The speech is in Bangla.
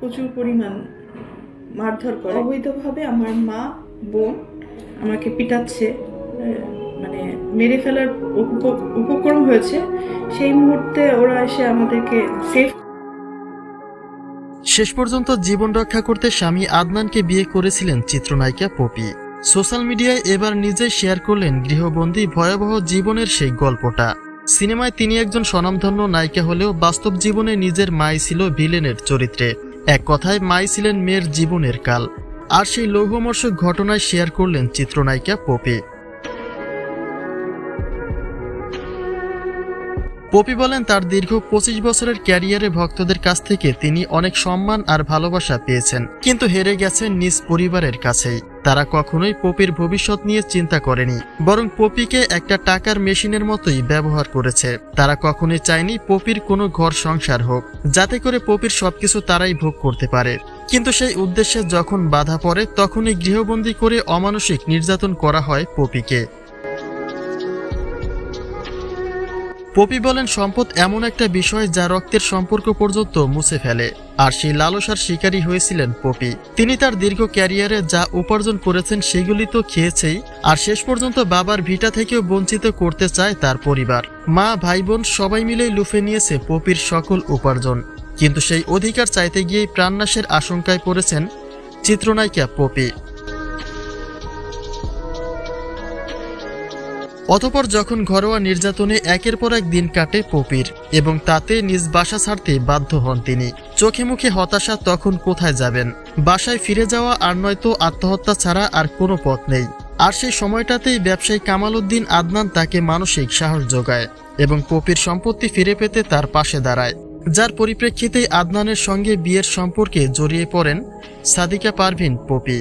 প্রচুর পরিমাণ মারধর করে। অবৈধভাবে আমার মা বোন আমাকে পিটাচ্ছে মানে মেরে ফেলার উপ- উপক্রম হয়েছে। সেই মুহূর্তে ওরা এসে আমাদেরকে সেফ শেষ পর্যন্ত জীবন রক্ষা করতে স্বামী আদনানকে বিয়ে করেছিলেন চিত্রনায়িকা পপি। সোশ্যাল মিডিয়ায় এবার নিজে শেয়ার করলেন গৃহবন্দী ভয়াবহ জীবনের সেই গল্পটা। সিনেমায় তিনি একজন স্বনামধন্য নায়িকা হলেও বাস্তব জীবনে নিজের মাই ছিল ভিলেনের চরিত্রে। এক কথায় মাই ছিলেন মেয়ের জীবনের কাল, আর সেই লৌহমর্ষক ঘটনায় শেয়ার করলেন চিত্রনায়িকা পপি। পপি বলেন, তার দীর্ঘ পঁচিশ বছরের ক্যারিয়ারে ভক্তদের কাছ থেকে তিনি অনেক সম্মান আর ভালোবাসা পেয়েছেন, কিন্তু হেরে গেছেন নিজ পরিবারের কাছেই। তারা কখনোই পপির ভবিষ্যৎ নিয়ে চিন্তা করেনি, বরং পপিকে একটা টাকার মেশিনের মতোই ব্যবহার করেছে। তারা কখনোই চায়নি পপির কোনো ঘর সংসার হোক, যাতে করে পপির সবকিছু তারাই ভোগ করতে পারে। কিন্তু সেই উদ্দেশ্যে যখন বাধা পড়ে, তখনই গৃহবন্দী করে অমানসিক নির্যাতন করা হয় পপিকে। পপি বলেন, সম্পদ এমন একটা বিষয় যা রক্তের সম্পর্ক পর্যন্ত মুছে ফেলে। আর সেই লালসার শিকারী হয়েছিলেন পপি। তিনি তার দীর্ঘ ক্যারিয়ারে যা উপার্জন করেছেন সেগুলি তো খেয়েছেই, আর শেষ পর্যন্ত বাবার ভিটা থেকেও বঞ্চিত করতে চায় তার পরিবার। মা ভাই বোন সবাই মিলেই লুফে নিয়েছে পপির সকল উপার্জন। কিন্তু সেই অধিকার চাইতে গিয়েই প্রাণনাশের আশঙ্কায় পড়েছেন চিত্রনায়িকা পপি। অতপর যখন ঘরোয়া নির্যাতনে একের পর এক দিন কাটে পপির, এবং তাতে নিজ বাসা ছাড়তে বাধ্য হন তিনি। চোখে মুখে হতাশা তখন কোথায় যাবেন? বাসায় ফিরে যাওয়া আর নয়তো আত্মহত্যা ছাড়া আর কোনো পথ নেই। আর সেই সময়টাতেই ব্যবসায়ী কামাল উদ্দিন আদনান তাকে মানসিক সাহস যোগায়, এবং পপির সম্পত্তি ফিরে পেতে তার পাশে দাঁড়ায়। যার পরিপ্রেক্ষিতেই আদনানের সঙ্গে বিয়ের সম্পর্কে জড়িয়ে পড়েন সাদিকা পারভিন পপি।